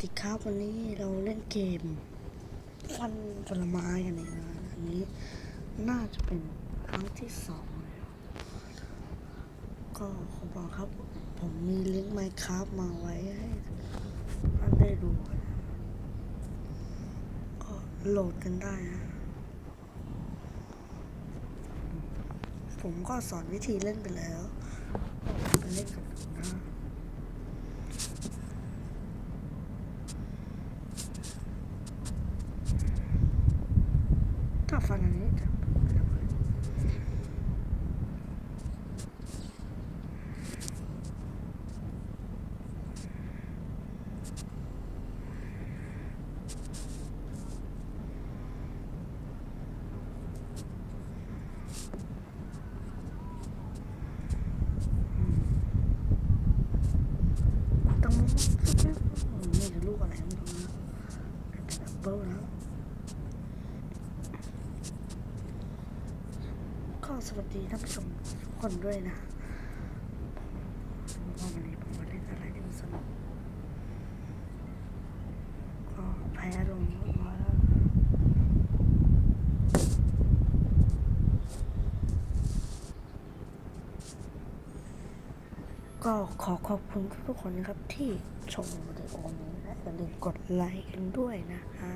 ติครับวันนี้เราเล่นเกมฟันผลไม้กันเองนะอันนี้น่าจะเป็นครั้งที่สองก็ขอบอกครับ ผมมีลิงก์ไมค์ครับมาไว้ให้ท่านได้ดูนะก็โหลดกันได้นะผมก็สอนวิธีเล่นไปแล้วไปเล่นกัน ดูนะถ้าฟันอันนี้จะเป็นระเบิดต้องนี่จะลูกอะไรไม่รู้นะเป็นแอปเปิลนะ ก็สวัสดีท่านผู้ชมทุกคนด้วยนะว่าวันนี้ผมมาเล่นอะไรที่มันสนุกก็แพ้ลงมาแล้วก็ขอขอบคุณทุกๆคนนะครับที่ชมวิดีโอนี้และอย่าลืมกดไลค์กันด้วยนะฮะ